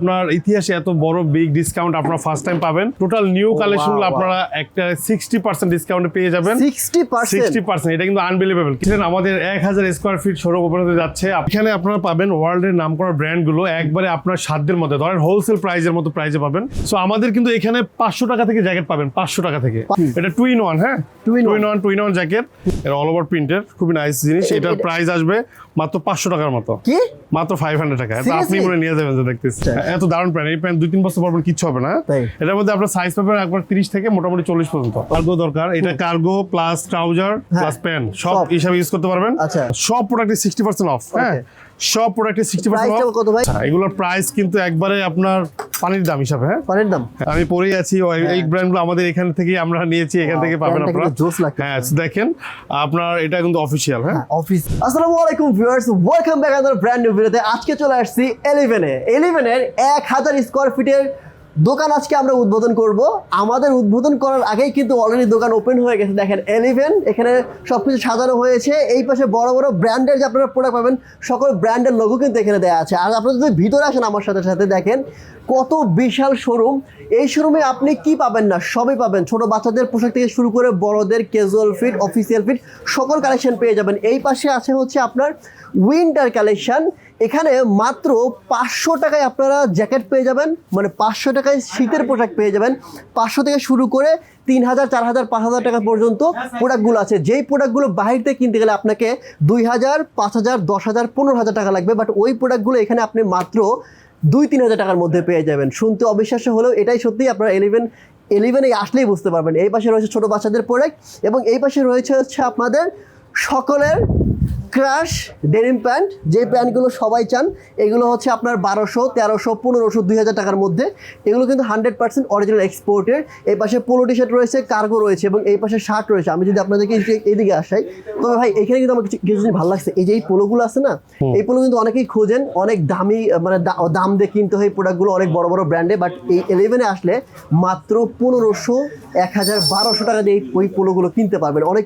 আপনার ইতিহাসে এত বড় বিগ ডিসকাউন্ট আপনারা ফার্স্ট টাইম পাবেন। Total new collection wow, wow. আপনারা একটা সিক্সটি পার্সেন্ট ডিসকাউন্টে পেয়ে যাবেন। সিক্সটি সিক্সটি পার্সেন্ট এটা কিন্তু আনবিলিভেবল কিচেন আমাদের এক হাজার স্কোয়ার ফিট ওপেন হতে যাচ্ছে। এখানে আপনারা পাবেন ওয়ার্ল্ডের নাম করা ব্র্যান্ডগুলো একবারে আপনার সাধ্যের মধ্যে। ধরেন হোলসেল প্রাইজের মতো প্রাইজে পাবেন। সো আমাদের কিন্তু এখানে পাঁচশো টাকা থেকে জ্যাকেট পাবেন পাঁচশো টাকা থেকে। এটা টু ইন ওয়ান হ্যাঁ? One. Two in one two in one jacket এটা অল ওভার প্রিন্টের খুবই নাইস জিনিস। এটার প্রাইস আসবে মাত্র পাঁচশো টাকার মতো। কি? মাত্র ফাইভ হান্ড্রেড টাকা। এটা আপনি? মনে নিয়ে যাবেন যে দেখতেছি। আচ্ছা। এত দারুণ প্যান্ট এই প্যান্ট দুই তিন বছর পর কিচ্ছু হবে না? এটার মধ্যে আপনার সাইজ পাবেন একবার তিরিশ থেকে মোটামুটি চল্লিশ পর্যন্ত। কার্গো দরকার। এটা cargo plus trouser plus pant সব সব। হিসাবে ইউজ করতে পারবেন। আচ্ছা। সব প্রোডাক্টে সিক্সটি পার্সেন্ট অফ হ্যাঁ। সব প্রোডাক্টে সিক্সটি পার্সেন্ট কত ভাই? এগুলোর প্রাইস কিন্তু একবারে আপনার পানির দাম হিসাবে হ্যাঁ? পানির দাম? আমি পরেই আছি এই ব্র্যান্ডগুলো আমাদের এখান থেকে আমরা নিয়েছি এখান থেকে পাবেন আপনারা। জোস লাগছে। হ্যাঁ দেখেন আপনার এটা কিন্তু অফিসিয়াল হ্যাঁ? অফিস আসসালামু আলাইকুম viewers welcome back other brand new ভিডিওতে আজকে চলে আসছি এলিভেনে এলিভেনের এক হাজার স্কোয়ার ফিটের দোকান আজকে আমরা উদ্বোধন করব। আমাদের উদ্বোধন করার আগেই কিন্তু অলরেডি দোকান ওপেন হয়ে গেছে। দেখেন এলিভেন এখানে সব কিছু সাজানো হয়েছে। এই পাশে বড় বড় ব্র্যান্ডের যে আপনারা প্রোডাক্ট পাবেন, সকল ব্র্যান্ডের লোগো কিন্তু এখানে দেওয়া আছে। আর আপনারা যদি ভিতরে আসেন আমার সাথে সাথে, দেখেন কত বিশাল শোরুম এই শোরুমে আপনি কি পাবেন না? সবই পাবেন। ছোট বাচ্চাদের পোশাক থেকে শুরু করে বড়দের ক্যাজুয়াল ফিট অফিসিয়াল ফিট সকল কালেকশন পেয়ে যাবেন। এই পাশে আছে হচ্ছে আপনার উইন্টার কালেকশন এখানে মাত্র পাঁচশো টাকায় আপনারা জ্যাকেট পেয়ে যাবেন। মানে পাঁচশো টাকায় শীতের পোশাক পেয়ে যাবেন। পাঁচশো থেকে শুরু করে তিন হাজার, চার হাজার, পাঁচ হাজার টাকা পর্যন্ত প্রোডাক্টগুলো আছে। যেই প্রোডাক্টগুলো বাহির থেকে কিনতে গেলে আপনাকে দুই হাজার, পাঁচ হাজার, দশ হাজার, পনেরো হাজার টাকা লাগবে। বাট ওই প্রোডাক্টগুলো এখানে আপনি মাত্র দুই তিন হাজার টাকার মধ্যে পেয়ে যাবেন। শুনতে অবিশ্বাস্য হলেও এটাই সত্যি, আপনারা এলিভেন এলিভেনে আসলেই বুঝতে পারবেন। এই পাশে রয়েছে ছোটো বাচ্চাদের প্রোডাক্ট এবং এই পাশে রয়েছে হচ্ছে আপনাদের সকলের ক্রাশ ডেনিম প্যান্ট যে প্যান্টগুলো সবাই চান এগুলো হচ্ছে আপনার বারোশো তেরোশো পনেরোশো দুই হাজার টাকার মধ্যে। এগুলো কিন্তু হান্ড্রেড পার্সেন্ট অরিজিনাল এক্সপোর্টের এই পাশে পোলো টি শার্ট রয়েছে কার্গো রয়েছে এবং এই পাশে শার্ট রয়েছে। আমি যদি আপনাদেরকে এইদিকে আসাই তবে ভাই এখানে কিন্তু আমার কিছু কিছু জিনিস ভালো লাগছে। এই যে এই পোলোগুলো আছে না এই পোলো কিন্তু অনেকেই খোঁজেন অনেক দামি মানে দাম দিয়ে কিনতে হয় এই প্রোডাক্টগুলো অনেক বড় বড় ব্র্যান্ডে বাট এই ইলেভেনে আসলে মাত্র পনেরোশো এক হাজার বারোশো টাকা দিয়ে এই- ওই পোলোগুলো কিনতে পারবেন। অনেক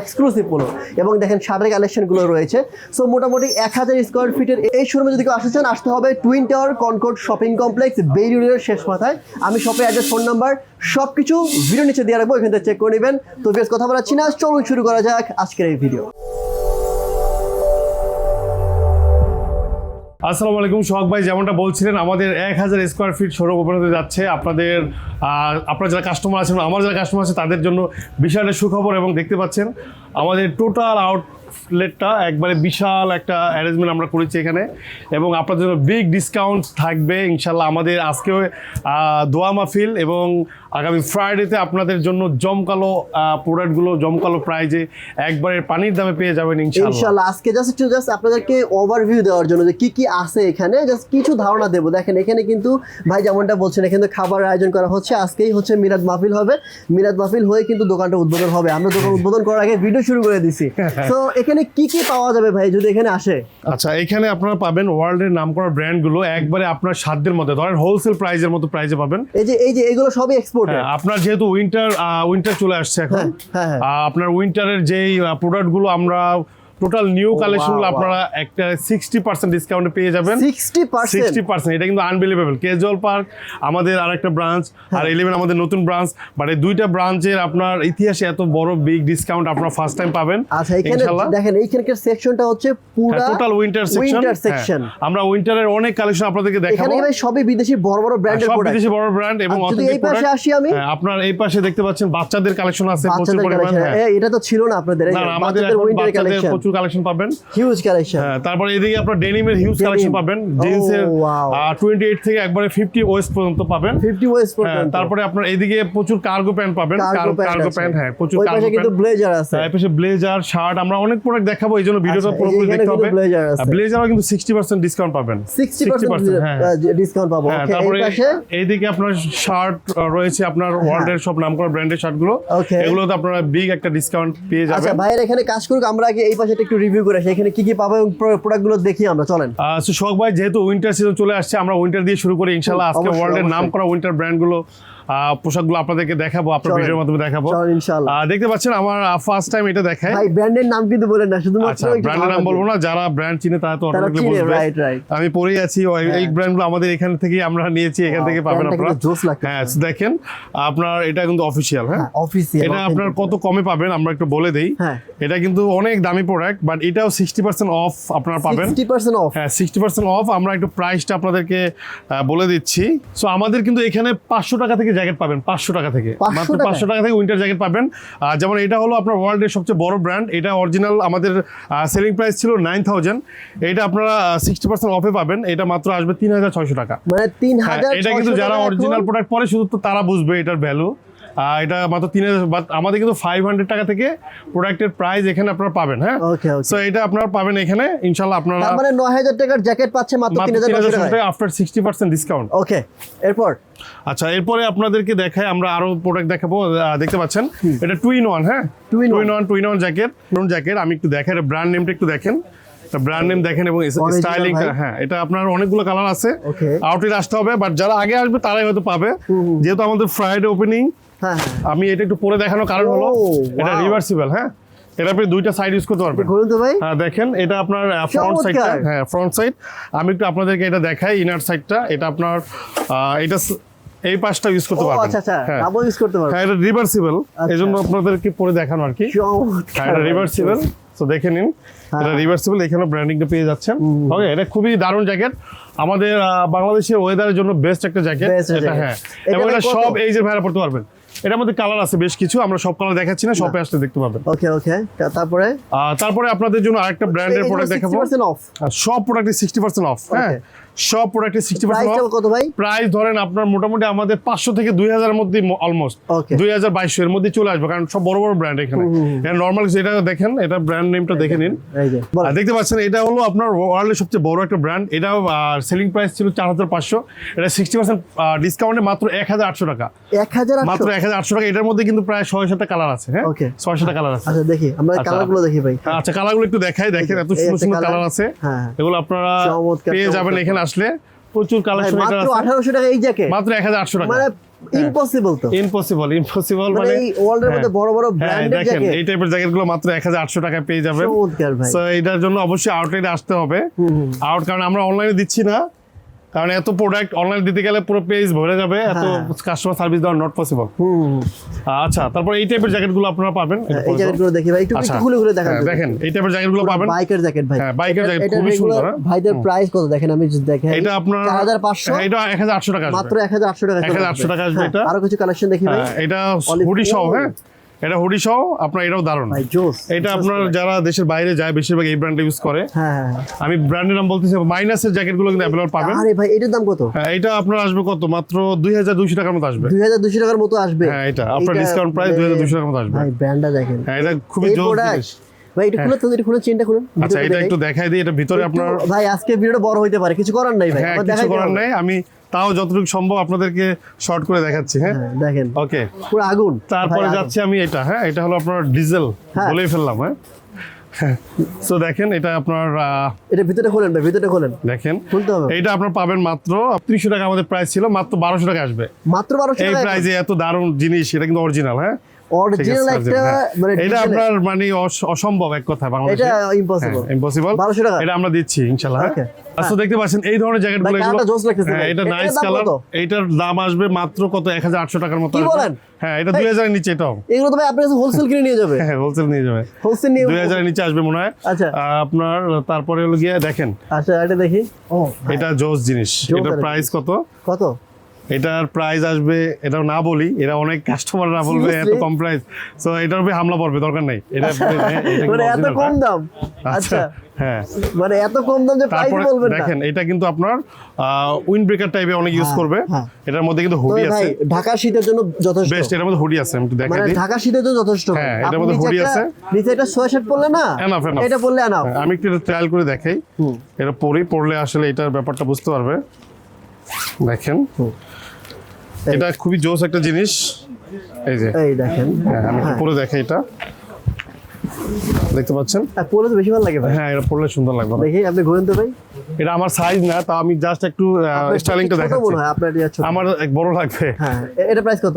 এক্সক্লুসিভ কোনো। এবং দেখেন শার্টের কালেকশনগুলো রয়েছে। সো মোটামুটি এক হাজার স্কোয়ার ফিটের এই শোরুমে যদি কেউ আসতে চান, আসতে হবে twin tower Concord shopping complex বেরিউরের শেষ মাথায়। আমি শপে অ্যাড্রেস ফোন নাম্বার সব কিছু ভিডিও নিচে দিয়ে রাখব, এখান থেকে চেক করে নেবেন। তো বেশ কথা বলাচ্ছি না, চলুন শুরু করা যাক আজকের এই ভিডিও আসসালামু আলাইকুম, সোহাগ ভাই, যেমনটা বলছিলেন, আমাদের এক হাজার স্কোয়ার ফিট ওপেন হতে যাচ্ছে। আপনাদের আপনার যারা কাস্টমার আছেন, আমার যারা কাস্টমার আছে, তাদের জন্য বিশাল সুখবর এবং দেখতে পাচ্ছেন, আমাদের টোটাল আউটলেটটা একবারে বিশাল একটা অ্যারেঞ্জমেন্ট আমরা করেছি এখানে। এবং আপনাদের জন্য বিগ ডিসকাউন্ট থাকবে, ইনশাল্লাহ আমাদের আজকেও দোয়া মাহফিল এবং আগামী ফ্রাইডেতে আপনাদের জন্য জমকালো প্রোডাক্টগুলো জমকালো প্রাইজে একবারে পানির দামে পেয়ে যাবেন ইনশাল্লাহ আজকে জাস্ট একটু জাস্ট আপনাদেরকে ওভারভিউ দেওয়ার জন্য যে কি কি আছে এখানে জাস্ট কিছু ধারণা দেবো। দেখেন এখানে কিন্তু ভাই যেমনটা বলছেন এখানে তো খাবার আয়োজন করা হচ্ছে। আজকেই হচ্ছে মিরাদ মাহফিল হবে। মিরাদ মাহফিল হয়ে কিন্তু দোকানটা উদ্বোধন হবে। আমরা দোকান উদ্বোধন করার আগে ভিডিও শুরু করে দিছি। তো এখানে কি কি পাওয়া যাবে ভাই যদি এখানে আসে? আচ্ছা এখানে আপনারা পাবেন ওয়ার্ল্ডের নাম করা ব্র্যান্ডগুলো একবারে আপনার সাধ্যের মধ্যে ধরেন হোলসেল প্রাইজের মতো প্রাইজে পাবেন। এই যে এই যে এগুলো সবই এক্সপোর্ট হ্যাঁ, আপনার যেহেতু উইন্টার উইন্টার চলে আসছে এখন হ্যাঁ, হ্যাঁ, আপনার উইন্টারের যেই প্রোডাক্টগুলো আমরা টোটাল নিউ wow. আপনারা একটা সিক্সটি পার্সেন্ট ডিসকাউন্টে পেয়ে যাবেন। সিক্সটি সিক্সটি পার্সেন্ট এটা কিন্তু আনবিলিভেবল কেজুয়াল পার্ক আমাদের আরেকটা ব্রাঞ্চ আর ইলেভেন আমাদের নতুন ব্রাঞ্চ বাট এই দুইটা ব্রাঞ্চের আপনার ইতিহাসে এত বড় বিগ ডিসকাউন্ট আপনারা ফার্স্ট টাইম পাবেন আচ্ছা এখানে দেখেন এইখানকার সেকশনটা হচ্ছে পুরা টোটাল উইন্টার সেকশন আমরা উইন্টারের অনেক কালেকশন আপনাদেরকে এখানে দেখাবো ভাই সবই বিদেশি বড় বড় ব্র্যান্ডের সব প্রোডাক্ট বিদেশি বড় ব্র্যান্ড এবং যদি এই পাশে আসি আমি? হ্যাঁ, আপনার এই পাশে দেখতে পাচ্ছেন বাচ্চাদের কালেকশন আছে প্রচুর বাচ্চাদের হ্যাঁ। এটা তো ছিল না আপনাদের না, আমাদের উইন্টার কালেকশন প্রচুর কালেকশন পাবেন। হিউজ কালেকশন হ্যাঁ, তারপরে এদিকে আপনার ডেনিমের হিউজ কালেকশন পাবেন। জিন্সের wow. টোয়েন্টি এইট থেকে একবারে ফিফটি ওয়েস্ট পর্যন্ত পাবেন। 50 ওয়েস্ট হ্যাঁ, পর্যন্ত। তারপরে আপনার এদিকে প্রচুর কার্গো প্যান্ট পাবেন। কার্গো প্যান্ট প্যান্ট হ্যাঁ প্রচুর কার্গো পাশে কিন্তু ব্লেজার আছে। এই পাশে ব্লেজার শার্ট আমরা অনেক প্রোডাক্ট দেখাবো এই জন্য ভিডিওটা আচ্ছা, পুরোপুরি দেখতে হবে। ব্লেজারও কিন্তু সিক্সটি পার্সেন্ট ডিসকাউন্ট পাবেন। 60% হ্যাঁ। ডিসকাউন্ট পাবো হ্যাঁ তারপরে এই এইদিকে আপনার শার্ট রয়েছে আপনার ওয়ার্ল্ডের সব নামকরা ব্র্যান্ডের শার্টগুলো. এগুলোতে আপনারা বিগ একটা ডিসকাউন্ট পেয়ে যাবেন। আচ্ছা ভাইয়ের এখানে কাজ করুক আমরা আগে এই পাশে একটু রিভিউ করে আসি এখানে কি কি পাবো এবং প্রোডাক্টগুলো দেখি আমরা চলেন। সো শখ ভাই যেহেতু উইন্টার সিজন চলে আসছে আমরা উইন্টার দিয়ে শুরু করি ইনশাল্লাহ আজকে ওয়ার্ল্ডের নাম করা উইন্টার ব্র্যান্ডগুলো পোশাকগুলো আপনাদেরকে দেখাবো আপনার ভিডিওর মাধ্যমে দেখাবো। দেখতে পাচ্ছেন আমার ফার্স্ট টাইম এটা দেখায়। ভাই ব্র্যান্ডের নাম কিন্তু বলেন না শুধুমাত্র আচ্ছা ব্র্যান্ডের নাম বলব না যারা ব্র্যান্ড চিনে তারা তো অটোমেটিকলি বুঝবে। right, right. আমি পরেই আছি এই হ্যাঁ। ব্র্যান্ডগুলো আমাদের এখান থেকে আমরা নিয়েছি এখান থেকে পাবেন আপনারা। হ্যাঁ দেখেন আপনার এটা কিন্তু অফিসিয়াল হ্যাঁ? হ্যাঁ অফিসিয়াল এটা আপনার কত কমে পাবেন আমরা একটু বলে দেই। হ্যাঁ। এটা কিন্তু অনেক দামি প্রোডাক্ট বাট এটাও সিক্সটি পার্সেন্ট অফ আপনারা পাবেন। 60% অফ হ্যাঁ সিক্সটি পার্সেন্ট অফ আমরা একটু প্রাইসটা আপনাদেরকে বলে দিচ্ছি। সো আমাদের কিন্তু এখানে পাঁচশো টাকা থেকে জ্যাকেট পাবেন পাঁচশো টাকা থেকে। মাত্র পাঁচশো টাকা থেকে উইন্টার জ্যাকেট পাবেন। আর যেমন এটা হলো আপনার ওয়ার্ল্ডের সবচেয়ে বড় ব্র্যান্ড এটা অরিজিনাল আমাদের সেলিং প্রাইস ছিল নাইন থাউজেন্ড এটা আপনারা সিক্সটি পার্সেন্ট অফে পাবেন। এটা মাত্র আসবে তিন হাজার ছয়শো টাকা। মানে তিন হ্যাঁ, হাজার এটা কিন্তু যারা অরিজিনাল প্রোডাক্ট পরে শুধু তো তারা বুঝবে এটার ভ্যালু এটা মাত্র তিন হাজার বাট আমাদের কিন্তু ফাইভ হান্ড্রেড টাকা থেকে প্রোডাক্টের প্রাইস এখানে আপনারা পাবেন হ্যাঁ? সো এটা আপনারা পাবেন এখানে ইনশাল্লাহ আপনারা মানে নয় হাজার টাকার জ্যাকেট পাচ্ছে মাত্র তিন হাজার পাঁচশো after sixty percent discount okay এরপর? আচ্ছা এরপরে আপনাদেরকে দেখাই আমরা আরও প্রোডাক্ট দেখাবো দেখতে পাচ্ছেন? এটা টু ইন ওয়ান হ্যাঁ? Two in one two in one jacket jacket আমি একটু দেখাই ব্র্যান্ড নেমটা একটু দেখেন। ব্র্যান্ড নেম দেখেন এবং স্টাইলিং হ্যাঁ এটা আপনার অনেকগুলো কালার আছে. আউটলেট আসতে হবে বাট যারা আগে আসবে তারাই হয়তো পাবে। যেহেতু আমাদের ফ্রাইডে ওপেনিং আমি এটা একটু পরে দেখানোর কারণ হলো এটা রিভার্সিবল হ্যাঁ? এটা আপনি দুইটা সাইড ইউজ করতে পারবেন। ঘুরুন তো ভাই। হ্যাঁ দেখেন এটা আপনার ফ্রন্ট সাইডটা হ্যাঁ ফ্রন্ট সাইড আমি একটু আপনাদেরকে এটা দেখাই ইনার সাইডটা এটা আপনার এটা এই পাশটা ইউজ করতে পারবেন। আচ্ছা আচ্ছা হ্যাঁ। ডাবল ইউজ করতে পারবেন। হ্যাঁ এটা রিভার্সিবল এই জন্য আপনাদেরকে পরে দেখানো আর কি। হ্যাঁ এটা রিভার্সিবল তো দেখে নিন হ্যাঁ। এটা রিভার্সিবল এখানে ব্র্যান্ডিংটা পেয়ে যাচ্ছেন। ওকে এটা খুবই দারুণ জ্যাকেট আমাদের বাংলাদেশের ওয়েদারের জন্য বেস্ট একটা জ্যাকেট এটা। হ্যাঁ। এবং এটা? সব এইজের ভাইরা পড়তে পারবেন। এটার মধ্যে কালার আছে বেশ কিছু আমরা সব কালার দেখাচ্ছি না শপে আসলে দেখতে পাবেন। ওকে ওকে তারপরে? তারপরে আপনাদের জন্য আরেকটা ব্র্যান্ডের প্রোডাক্ট দেখাবো। 60% অফ সব প্রোডাক্টে সিক্সটি পার্সেন্ট অফ হ্যাঁ। সব প্রোডাক্টে সিক্সটি পার্সেন্ট কত ভাই? প্রাইস ধরেন আপনার মোটামুটি আমাদের পাঁচশো থেকে দুই হাজারের মধ্যে অলমোস্ট দুই হাজার বাইশশো এর মধ্যে চলে আসবে কারণ সব বড় বড় ব্র্যান্ড এখানে। নর্মাল এটা দেখেন এটা ব্র্যান্ড নেমটা দেখে নিন। দেখতে পাচ্ছেন এটা হলো আপনার ওয়ার্ল্ডের সবচেয়ে বড় একটা ব্র্যান্ড এটা সেলিং প্রাইস ছিল চার হাজার পাঁচশো। এটা সিক্সটি পার্সেন্ট ডিসকাউন্টে মাত্র এক হাজার আটশো টাকা। এক হাজার মাত্র এক হাজার আটশো টাকা। এটার মধ্যে কিন্তু প্রায় ছয় সাতটা কালার আছে হ্যাঁ? ছয় সাতটা কালার আছে। আচ্ছা দেখি আমরা আচ্ছা। কালারগুলো দেখি ভাই। আচ্ছা কালারগুলো একটু দেখাই দেখেন এত সুন্দর সুন্দর কালার আছে। হ্যাঁ। এগুলো আপনারা পেয়ে যাবেন এখানে। আসলে প্রচুর কালেকশন মাত্র আছে। আঠারোশো টাকা এই জ্যাকেট মাত্র এক হাজার আটশো টাকা। মানে ইম্পসিবল তো। ইম্পসিবল ইম্পসিবল মানে মানে এই ওয়ার্ল্ডের মধ্যে হ্যাঁ। বড় বড় হ্যাঁ ব্র্যান্ডের দেখেন জ্যাকেট এই টাইপের জ্যাকেটগুলো মাত্র এক হাজার আটশো টাকায় পেয়ে যাবেন। সো এটার জন্য অবশ্যই আউটলেটে আসতে হবে। আউট কারণ আমরা অনলাইনে দিচ্ছি না। কারণ এত প্রোডাক্ট অনলাইন দিতে গেলে পুরো পেজ ভরে যাবে এত হ্যাঁ। কাস্টমার সার্ভিস দেওয়া নট পসিবল আচ্ছা তারপর এই টাইপের জ্যাকেটগুলো আপনারা পাবেন। এই। জ্যাকেটগুলো দেখি ভাই একটু আচ্ছা। একটু খুলে খুলে দেখান হ্যাঁ, দেখেন এই টাইপের জ্যাকেটগুলো পাবেন। বাইকের জ্যাকেট ভাই। হ্যাঁ, বাইকের জ্যাকেট খুবই সুন্দর, হ্যাঁ। ভাইদের প্রাইস কত? দেখেন আমি যদি দেখেন এটা আপনার চার হাজার পাঁচশো? হ্যাঁ, এটা এক হাজার আটশো টাকা মাত্র এক হাজার আটশো টাকা চলে 1800 টাকা আসবে হ্যাঁ, এটা। আরও কিছু কালেকশন দেখি ভাই। হ্যাঁ, এটা হুডি সহ হ্যাঁ। এটা হুডি সহ আপনার এটাও দারুণ। এটা আপনার যারা দেশের বাইরে যায় বেশিরভাগ এই ব্র্যান্ড ইউজ করে। হ্যাঁ হ্যাঁ আমি ব্র্যান্ডের নাম বলতেছি মাইনাসের জ্যাকেটগুলো কিন্তু অ্যাভেলেবল পাবেন। আরে ভাই এটার দাম কত? হ্যাঁ এটা আপনার আসবে কত? মাত্র দুই হাজার দুইশো টাকার মতো আসবে। দুই হাজার দুশো টাকার মতো আসবে। হ্যাঁ এটা। আপনার ডিসকাউন্ট প্রাইস হাজার দুইশো টাকার মতো আসবে। ভাই ব্র্যান্ডটা দেখেন। হ্যাঁ এটা খুবই জোর ভাই এটা খুলে তো এটা খুলে চেনটা খুলুন আচ্ছা এটা একটু দেখাই দিই এটা ভিতরে আপনার ভাই আজকে ভিডিওটা বড় হইতে পারে কিছু করার নাই ভাই হ্যাঁ কিছু করার হবে। আমি তাও যতটুকু সম্ভব আপনাদেরকে শর্ট করে দেখাচ্ছি হ্যাঁ? হ্যাঁ দেখেন। ওকে পুরো আগুন। তারপরে যাচ্ছি আমি এটা হ্যাঁ? এটা হলো আপনার ডিজেল হ্যাঁ। বলেই ফেললাম হ্যাঁ? সো দেখেন এটা আপনার এটা ভিতরে খোলেন ভাই ভিতরে খোলেন। দেখেন খুলতে হবে। এইটা আপনার পাবেন মাত্র ত্রিশশো টাকা আমাদের প্রাইস ছিল মাত্র বারোশো টাকা আসবে। মাত্র বারোশো এই টাকা প্রাইসে এত দারুণ জিনিস এটা কিন্তু অরিজিনাল হ্যাঁ? অরিজিনাল একটা হ্যাঁ। মানে এটা আপনার মানে অসম্ভব এক কথা বাংলাদেশে। এটা ইম্পসিবল ইম্পসিবল 1200 টাকা? এটা আমরা দিচ্ছি ইনশাআল্লাহ হ্যাঁ। আচ্ছা দেখতে পাচ্ছেন এই ধরনের জ্যাকেট ভাই, গুলো জোস লাগতেছে হ্যাঁ এটা নাইস কালার? এইটার দাম আসবে মাত্র কত? এক হাজার আটশো টাকার মতো কি বলেন? হ্যাঁ এটা দুই হাজারের নিচে এটাও। এগুলো তো ভাই আপনার কাছে হোলসেল কিনে নিয়ে যাবে। হ্যাঁ হোলসেল নিয়ে যাবে। হোলসেল নিয়ে দুই হাজারের নিচে আসবে মনে হয়। আচ্ছা। আপনার তারপরে হলো গিয়ে দেখেন। আচ্ছা এটা দেখি। ও এটা জোস জিনিস। কি। প্রাইস কত? কত? এটার প্রাইস আসবে এটাও না বলি এরা অনেক কাস্টমার না বলবে এত কম প্রাইস সো এটার উপরে হামলা পড়বে দরকার নাই। এটা হ্যাঁ, মানে এত কম দাম? হ্যাঁ। আচ্ছা। হ্যাঁ। মানে এত কম দাম যে প্রাইস বলবেন না। দেখেন এটা কিন্তু আপনার উইন্ড ব্রেকার টাইপে অনেক ইউজ হ্যাঁ, করবে। হ্যাঁ। এটার মধ্যে কিন্তু হুডি ভাই আছে। ঢাকা শীতের জন্য যথেষ্ট। বেস্ট এটার মধ্যে হুডি আছে আমি একটু দেখাই মানে ঢাকা শীতের জন্য যথেষ্ট। হ্যাঁ, এটার মধ্যে হুডি আছে। নিচে একটা সোয়া শার্ট পরলে না? Enough, enough. এটা পরলে হ্যাঁ, আমি একটু ট্রায়াল করে দেখাই। এটা পরি পড়লে আসলে এটার ব্যাপারটা বুঝতে পারবে। দেখেন। এটা খুবই জোস একটা জিনিস। এই যে। এই দেখেন। হ্যাঁ আমি হ্যাঁ। পরে দেখাই এটা। দেখতে পাচ্ছেন? আর পরে তো বেশি ভালো লাগে ভাই। হ্যাঁ এটা পড়লে সুন্দর লাগবে। দেখি আপনি ঘুরেন তো ভাই। এটা আমার সাইজ না তা আমি জাস্ট একটু স্টাইলিংটা দেখাচ্ছি। মনে হয় আপনার এটা ছোট। আমার এক বড় লাগবে। হ্যাঁ এটা প্রাইস কত?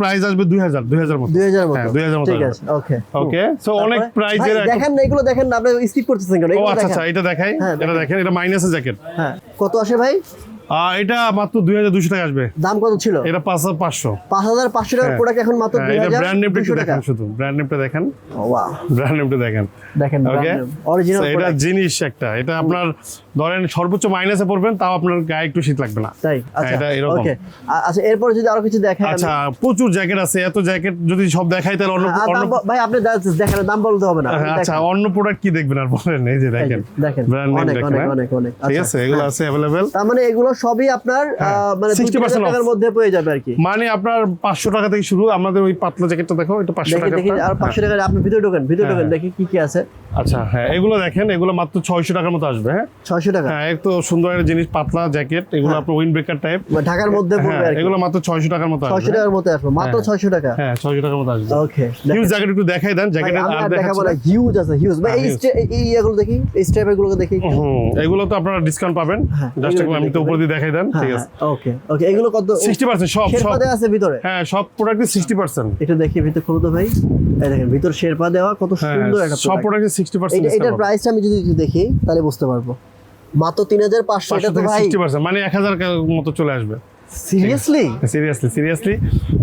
প্রাইস আসবে দুই হাজার দুই হাজার মতো। দুই হাজার হ্যাঁ দুই হাজার মতো ঠিক আছে ওকে ওকে সো অনেক প্রাইজের দেখেন না এগুলো দেখেন না আপনি স্কিপ করতেছেন কেন? ও আচ্ছা। আচ্ছা এটা দেখাই। হ্যাঁ, এটা দেখেন। এটা মাইনাসের জ্যাকেট হ্যাঁ কত আসে ভাই? এটা মাত্র দুই হাজার দুশো টাকা আসবে। দাম কত ছিল? এটা পাঁচ হাজার পাঁচশো। পাঁচ হাজার পাঁচশো টাকার হ্যাঁ। প্রোডাক্ট এখন মাত্র হ্যাঁ দুই এটা হাজার ব্র্যান্ড নেমটা দেখেন শুধু। ব্র্যান্ড নেমটা দেখেন। ওয়াও ব্র্যান্ড নেমটা দেখেন। দেখেন ওকে অরিজিনাল এটা জিনিস একটা। এটা আপনার ধরেন সর্বোচ্চ মাইনাসে পড়বেন তাও আপনার গায়ে একটু শীত লাগবে না। তাই? আচ্ছা এটা এরকম। ওকে আচ্ছা এরপরে যদি আরও কিছু দেখেন আচ্ছা প্রচুর জ্যাকেট আছে এত জ্যাকেট যদি সব দেখাই তাহলে অন্য ভাই আপনি দেখেন দাম বলতে হবে না। আচ্ছা অন্য প্রোডাক্ট কি দেখবেন আর বলেন? এই যে দেখেন। দেখেন। ব্র্যান্ড নেম দেখেন অনেক হ্যাঁ? অনেক অনেক। ঠিক আচ্ছা, আছে এগুলো হ্যাঁ। আছে অ্যাভেলেবেল তার মানে এগুলো সবই আপনার আহ, মানে 60% টাকার মধ্যে পেয়ে যাবে আর কি। মানে আপনার পাঁচশো টাকা থেকে শুরু আমাদের ওই পাতলা জ্যাকেটটা দেখো এটা পাঁচশো দেখি টাকা দেখি আর পাঁচশো টাকা আপনি ভিতরে ঢোকেন ভিতরে ঢোকেন দেখি কি কি আছে। আচ্ছা হ্যাঁ এগুলো দেখেন এগুলো মাত্র ছয়শো টাকার মতো আসবে হ্যাঁ? ছয়শো টাকা। হ্যাঁ একটু সুন্দর একটা জিনিস পাতলা জ্যাকেট এগুলো আপনার উইন্ড ব্রেকার টাইপ ঢাকার মধ্যে হ্যাঁ এগুলো মাত্র ছয়শো টাকার মতো ছয়শো টাকার মতো আসবে মাত্র হ্যাঁ। ছয়শো টাকা। হ্যাঁ ছয়শো টাকার মতো আসবে। ওকে হিউজ জ্যাকেট একটু দেখাই দেন আর দেখাবো না হিউজ আছে হিউজ ভাই এই হ্যাঁ, এই এগুলো দেখি এই স্টেপের গুলোকে দেখি হুম এগুলো তো আপনারা ডিসকাউন্ট পাবেন। হ্যাঁ, জাস্ট এগুলো আমি তো উপর দিয়ে দেখাই দেন হ্যাঁ ঠিক আছে। ওকে ওকে এগুলো কত? সিক্সটি পার্সেন্ট সব সব। আছে ভিতরে? হ্যাঁ সব প্রোডাক্টে সিক্সটি পার্সেন্ট একটু দেখি ভিতরে খুলো তো ভাই। এই দেখেন ভিতর শেরপা দেওয়া কত হ্যাঁ সুন্দর একটা সব। প্রোডাক্টে এটার প্রাইসটা আমি যদি দেখি তাহলে বুঝতে পারব। মাত্র তিন হাজার পাঁচশো এটা তো ভাই মানে এক হাজার মতো চলে আসবে। Seriously seriously seriously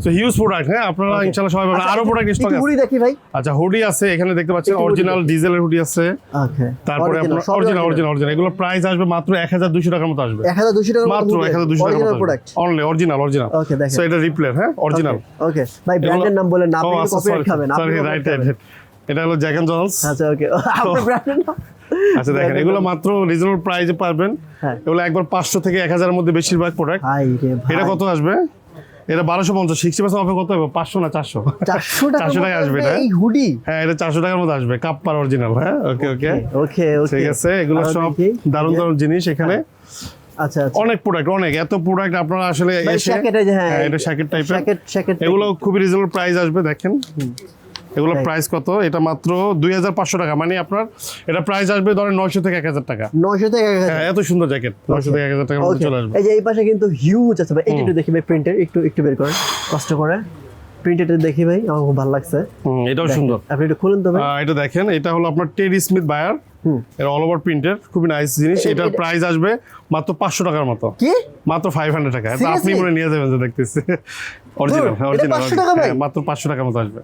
so huge product হ্যাঁ? আপনারা ইনশাআল্লাহ সবাই পাবেন আরও প্রোডাক্ট স্টক আছে। ঘুরি দেখি ভাই। আচ্ছা হুডি আছে এখানে দেখতে পাচ্ছেন অরিজিনাল ডিজেলের হুডি আছে। ওকে তারপরে আপনার অরিজিনাল অরিজিনাল অরিজিনাল এগুলো প্রাইস আসবে মাত্র এক হাজার দুশো টাকার মতো আসবে। এক হাজার মাত্র এক হাজার দুশো টাকার মতো product only original original Okay, দেখেন। সো এটা রিপ্লের হ্যাঁ? অরিজিনাল ওকে ভাই ব্র্যান্ডের নাম বলেন না আপনি আচ্ছা খাবেন আপনি রাইট। এটা হলো জ্যাক এন্ড জলস আচ্ছা ওকে আপনার ব্র্যান্ডের নাম? আচ্ছা দেখেন এগুলো মাত্র রিজনেবল প্রাইসে পাবেন হ্যাঁ। এগুলো একবার পাঁচশো থেকে এক হাজারের মধ্যে বেশিরভাগ প্রোডাক্ট এটা কত আসবে? এটা বারোশো পঞ্চাশ সিক্সটি পার্সেন্ট অফে কত হবে? পাঁচশো না চারশো? চারশো টাকা আসবে এই হুডি হ্যাঁ এটা চারশো টাকার মতো আসবে কাপ পার অরিজিনাল হ্যাঁ? ওকে ওকে ওকে ঠিক আছে এগুলো সব। দারুণ দারুণ জিনিস এখানে। আচ্ছা আচ্ছা। অনেক প্রোডাক্ট অনেক। এত প্রোডাক্ট আপনারা আসলে ভাই, এসে হ্যাঁ, হ্যাঁ, এটা শ্যাকেট টাইপের এগুলো খুবই রিজনেবল প্রাইস আসবে দেখেন। এগুলো প্রাইস কত? এটা মাত্র দুই হাজার পাঁচশো টাকা। মানে আপনার এটা প্রাইস আসবে ধরেন নয়শো থেকে এক হাজার টাকা। 900 থেকে 1000 হ্যাঁ এত সুন্দর জ্যাকেট নয়শো থেকে এক হাজার ওকে চলে আসবে। এই যে এই পাশে কিন্তু হিউজ আছে ভাই। এটা একটু দেখি ভাই প্রিন্টের একটু একটু বের করেন। কষ্ট করে। প্রিন্টেড দেখি ভাই। আমার খুব ভালো লাগছে। এটাও সুন্দর। আপনি একটু খুলুন তো ভাই। এটা দেখেন। এটা হলো আপনার টেরি স্মিথ বায়ার। এটা অল ওভার প্রিন্টের খুবই নাইস জিনিস। এটার প্রাইস আসবে মাত্র পাঁচশো টাকার মতো। কি? মাত্র ফাইভ হান্ড্রেড টাকা। আপনি? মনে নিয়ে যাবেন যে দেখতেছি। অরিজিনাল অরিজিনাল 500 টাকা ভাই? মাত্র পাঁচশো টাকার মতো আসবে।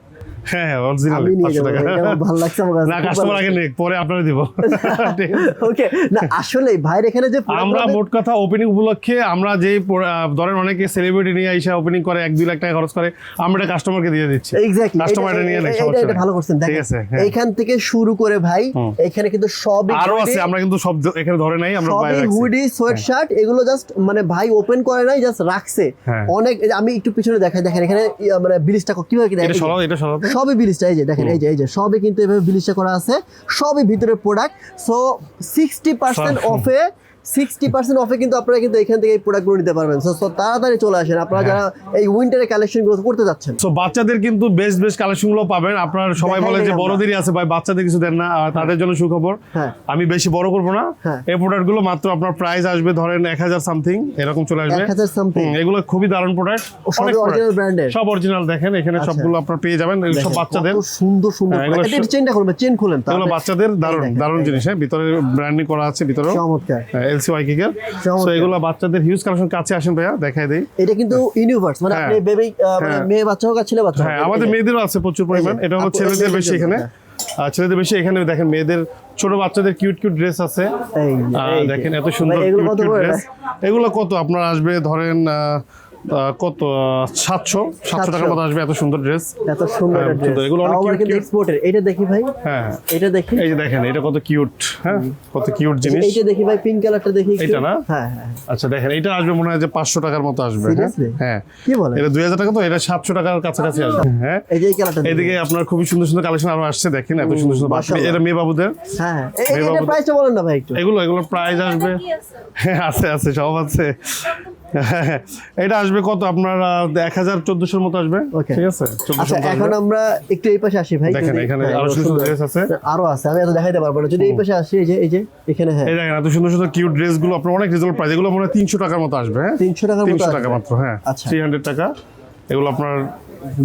হ্যাঁ হ্যাঁ অরিজিনাল আমি নিয়ে পাঁচশো যাব টাকা। ভাই, ভালো লাগছে আমার কাছে? না কাস্টমার আগে নেই পরে আপনারা দিব। ওকে না আসলে ভাইয়ের এখানে যে আমরা মোট কথা ওপেনিং উপলক্ষে আমরা যে ধরেন অনেকে সেলিব্রিটি নিয়ে এসে ওপেনিং করে এক দুই লাখ টাকা খরচ করে আমরা এটা কাস্টমারকে দিয়ে দিচ্ছি। এক্স্যাক্টলি কাস্টমার এটা নিয়ে নেয় এটা এটা ভালো করছেন ঠিক আছে হ্যাঁ। এইখান থেকে শুরু করে ভাই এখানে কিন্তু সবই আরও আছে আমরা কিন্তু সব এখানে ধরে নাই আমরা বাইরে রাখছি। হুডি শার্ট এগুলো জাস্ট মানে ভাই ওপেন করে নাই জাস্ট রাখছে। হ্যাঁ। অনেক আমি একটু পিছনে দেখাই দেখেন এখানে মানে কীভাবে কি এটা সরাও এটা সরাও। তো। সবই বিলিশটা এই যে দেখেন এই যে এই যে সবই কিন্তু এভাবে বিলিশটা করা আছে সবই ভিতরে প্রোডাক্ট সো সিক্সটি পার্সেন্ট। অফে সিক্সটি পার্সেন্ট অফে কিন্তু আপনারা কিন্তু এখান থেকে এই প্রোডাক্টগুলো নিতে পারবেন। সো তাড়াতাড়ি চলে আসেন। আপনারা হ্যাঁ। যারা এই উইন্টারের কালেকশনগুলো করতে যাচ্ছেন। সো বাচ্চাদের কিন্তু বেস্ট বেস্ট কালেকশনগুলো পাবেন। আপনার সবাই বলে যে বড়দেরই আছে ভাই বাচ্চাদের কিছু দেন না তাদের জন্য সুখবর। হ্যাঁ। আমি বেশি বড় করব না। হ্যাঁ। এই প্রোডাক্টগুলো মাত্র আপনার প্রাইস আসবে ধরেন এক হাজার সামথিং এরকম চলে আসবে। 1000 something? হুম, এগুলো খুবই দারুণ প্রোডাক্ট সব অরিজিনাল দেখেন এখানে আচ্ছা। সবগুলো আপনার পেয়ে যাবেন। সব বাচ্চাদের। সুন্দর সুন্দর চেনটা খুলবেন চেন খুলেন এগুলো বাচ্চাদের দারুণ দারুণ জিনিস হ্যাঁ ভিতরে ব্র্যান্ডিং করা আছে ভিতরে চমৎকার। এলসি ওয়াই কিকের সো এগুলো বাচ্চাদের হিউজ কালেকশন কাছে আসেন ভাইয়া দেখাই দেই। এটা কিন্তু ইউনিভার্স মানে হ্যাঁ। আপনি বেবি মানে হ্যাঁ। মেয়ে বাচ্চা হোক আর ছেলে বাচ্চা হ্যাঁ আমাদের মেয়েদেরও আছে প্রচুর পরিমাণ। এটা হলো ছেলেদের বেশি এখানে। হ্যাঁ। ছেলেদের বেশি এখানে দেখেন মেয়েদের ছোট বাচ্চাদের কিউট কিউট ড্রেস আছে। দেখেন এত সুন্দর এগুলো কত আপনার আসবে ধরেন কত সাতশো? সাতশো টাকার মতো আসবে এত সুন্দর ড্রেস এত সুন্দর হ্যাঁ, সুন্দর। ড্রেস এগুলো অনেক cute, এক্সপোর্টের এটা দেখি ভাই। হ্যাঁ এটা দেখি। এই যে দেখেন এটা কত কিউট হ্যাঁ? কত কিউট জিনিস। এইটা দেখি ভাই পিঙ্ক কালারটা দেখি এটা না? হ্যাঁ হ্যাঁ আচ্ছা দেখেন এটা আসবে মনে হয় যে পাঁচশো টাকার মতো আসবে হ্যাঁ? হ্যাঁ। কি বলে? এটা দুই হাজার টাকা তো এটা সাতশো টাকার কাছাকাছি আসবে হ্যাঁ? এই যে এই কালারটা এদিকে আপনার খুবই সুন্দর সুন্দর কালেকশন আরও আসছে দেখেন এত সুন্দর সুন্দর এটা মেয়ে বাবুদের। হ্যাঁ হ্যাঁ। এটার প্রাইসটা বলেন না ভাই একটু। এগুলো এগুলো প্রাইস আসবে। হ্যাঁ আছে আছে সব আছে। এটা আসবে কত? আপনার এক হাজার চোদ্দশোর মতো আসবে। ঠিক আছে? আচ্ছা এখন আমরা একটু এই পাশে আসি ভাই। দেখেন, এখানে হ্যাঁ, আরও সুন্দর ড্রেস আছে। আরও আছে আমি এত দেখাইতে পারব না। যদি এই পাশে আসি এই যে এই যে এখানে হ্যাঁ। এই দেখেন এত সুন্দর সুন্দর কিউট ড্রেসগুলো আপনার অনেক রিজনেবল পাই এগুলো মনে হয় তিনশো টাকার মতো আসবে হ্যাঁ? তিনশো টাকার মতো টাকা মাত্র হ্যাঁ। আচ্ছা। থ্রি হান্ড্রেড টাকা। এগুলো আপনার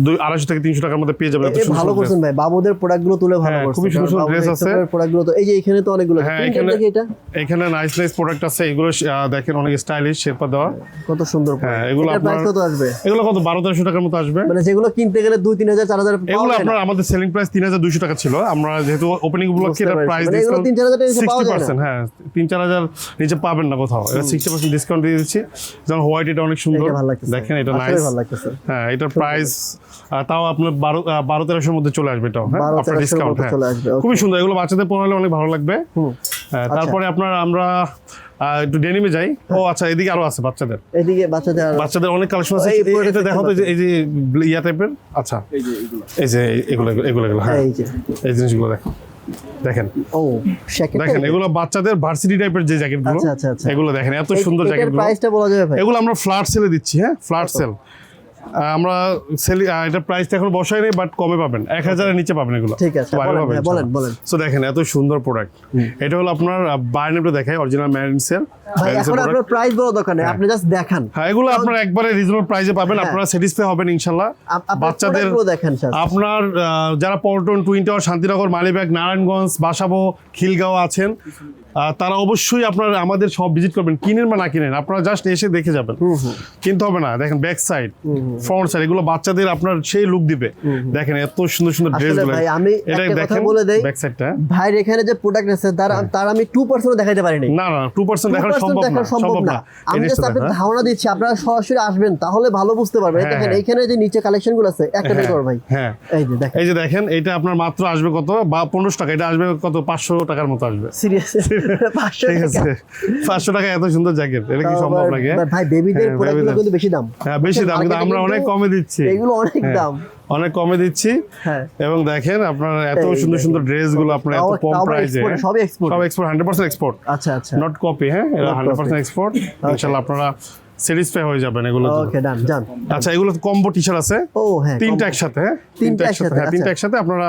দুই আড়াইশো থেকে তিনশো টাকার মধ্যে পেয়ে যাবেন ভালো করছেন ভাই। বাবুদের প্রোডাক্টগুলো তুলে ভালো হ্যাঁ, করছেন। খুবই সুন্দর সুন্দর dress আছে। প্রোডাক্টগুলো তো এই যে এখানে তো অনেকগুলো হ্যাঁ, এখানে- এটা। এখানে নাইস নাইস প্রোডাক্ট আছে। এগুলো দেখেন অনেক স্টাইলিশ শেরপা দেওয়া। কত সুন্দর হ্যাঁ, এগুলো আপনার- কত আসবে? এগুলো কত? বারো তেরোশো টাকার মতো আসবে। মানে যেগুলো কিনতে গেলে দুই তিন হাজার চার হাজার এগুলো আপনার আমাদের সেলিং প্রাইস তিন হাজার দুইশো টাকা ছিল। আমরা যেহেতু ওপেনিং উপলক্ষে এটা প্রাইস এগুলো 3-4 হাজার টাকা নিচে পাওয়া যায় না? হ্যাঁ তিন চার হাজার নিচে পাবেন না কোথাও। এটা সিক্সটি পার্সেন্ট ডিসকাউন্ট দিয়ে দিচ্ছি। যেমন হোয়াইট এটা অনেক সুন্দর। দেখেন এটা নাইস হ্যাঁ এটার প্রাইস তাও আপনার বারো বারো তেরোশোর মধ্যে চলে আসবে এটাও হ্যাঁ? 12 আপনার ডিসকাউন্ট হ্যাঁ. খুবই সুন্দর এগুলো বাচ্চাদের পড়ালে অনেক ভালো লাগবে। তারপরে আপনার আমরা একটু ডেনিমে যাই। ও আচ্ছা এদিকে আরও আছে বাচ্চাদের। এদিকে বাচ্চাদের বাচ্চাদের অনেক কালেকশন আছে। এটা দেখো তো এই যে- ইয়া টাইপের আচ্ছা। এই যে এগুলো। এগুলো এগুলো হ্যাঁ। এই জিনিসগুলো দেখো। দেখেন। ও দেখেন এগুলো বাচ্চাদের ভার্সিটি টাইপের যে জ্যাকেটগুলো আচ্ছা, আচ্ছা, আচ্ছা। এগুলো দেখেন এত সুন্দর জ্যাকেটগুলো প্রাইসটা বলা যাবে ভাই? এগুলো আমরা ফ্ল্যাট সেলে দিচ্ছি হ্যাঁ? ফ্ল্যাট সেল আমরা সেল এটা প্রাইসটা এখন বসাই নেই বাট কমে পাবেন। এক হাজারের নিচে পাবেন এগুলো। ঠিক আছে, বলেন, হ্যাঁ, বলেন। সো দেখেন এত সুন্দর প্রোডাক্ট এটা হলো আপনার বায়োনেটে দেখায় অরিজিনাল ম্যারিনসের ভাই এখন আপনার প্রাইস বড় দরকার নেই আপনি জাস্ট দেখান। হ্যাঁ এগুলো আপনার একবারে রিজনেবল প্রাইসে পাবেন হ্যাঁ। আপনারা স্যাটিসফাই হবেন আপনার বাচ্চাদের প্রোডাক্টগুলো দেখেন স্যার আপনার যারা পল্টন টুইন টাওয়ার শান্তিনগর মালিবাগ নারায়ণগঞ্জ বাসাবো খিলগাঁও আছেন তারা অবশ্যই আপনার আমাদের সব ভিজিট করবেন। কিনেন বা না কিনেন আপনারা জাস্ট এসে দেখে যাবেন। কিনতে হবে না। দেখেন ব্যাক সাইড ফ্রন্ট সাইড এগুলো বাচ্চাদের আপনার সেই লুক দিবে। দেখেন এত সুন্দর সুন্দর ড্রেসগুলো। ভাই, আমি এটা একটা কথা দেখেন বলে দেই। ব্যাক সাইডটা ভাইয়ের এখানে যে প্রোডাক্ট আছে তার তার আমি টু পার্সেন্ট দেখাইতে পারিনি। না না টু পার্সেন্ট দেখানো 2% সম্ভব না সম্ভব না। আমি জাস্ট আপনাকে দেখেন, ধারণা দিচ্ছি আপনারা সরাসরি আসবেন তাহলে ভালো বুঝতে পারবেন। হ্যাঁ, দেখেন হ্যাঁ। এইখানে যে নিচে কালেকশনগুলো আছে একটা বের হ্যাঁ, কর ভাই। হ্যাঁ। এই যে দেখেন। এই যে দেখেন এটা আপনার মাত্র আসবে কত? বা পনেরোশো টাকা এটা আসবে কত? পাঁচশো টাকার মতো আসবে। সিরিয়াস পাঁচশো ঠিক আছে। পাঁচশো টাকা এত সুন্দর জ্যাকেট এটা কি সম্ভব আবার- ভাই বেবিদের হ্যাঁ, কিন্তু বেশি দাম। হ্যাঁ বেশি দাম কিন্তু আমরা অনেক কমে দিচ্ছি। এগুলো অনেক হ্যাঁ, দাম। অনেক কমে দিচ্ছি। এবং দেখেন আপনার এত সুন্দর সুন্দর ড্রেসগুলো আপনার এত কম প্রাইসে export, সবই সব এক্সপোর্ট হান্ড্রেড পার্সেন্ট এক্সপোর্ট আচ্ছা আচ্ছা। নট কপি হ্যাঁ এটা হান্ড্রেড পার্সেন্ট এক্সপোর্ট ইনশাল্লাহ আপনারা স্যাটিসফাই হয়ে যাবেন এগুলো ওকে ডান ডান আচ্ছা এগুলো কম্বো টি শার্ট আছে। ও হ্যাঁ তিনটা একসাথে হ্যাঁ তিনটা একসাথে, হ্যাঁ তিনটা আচ্ছা। একসাথে আপনারা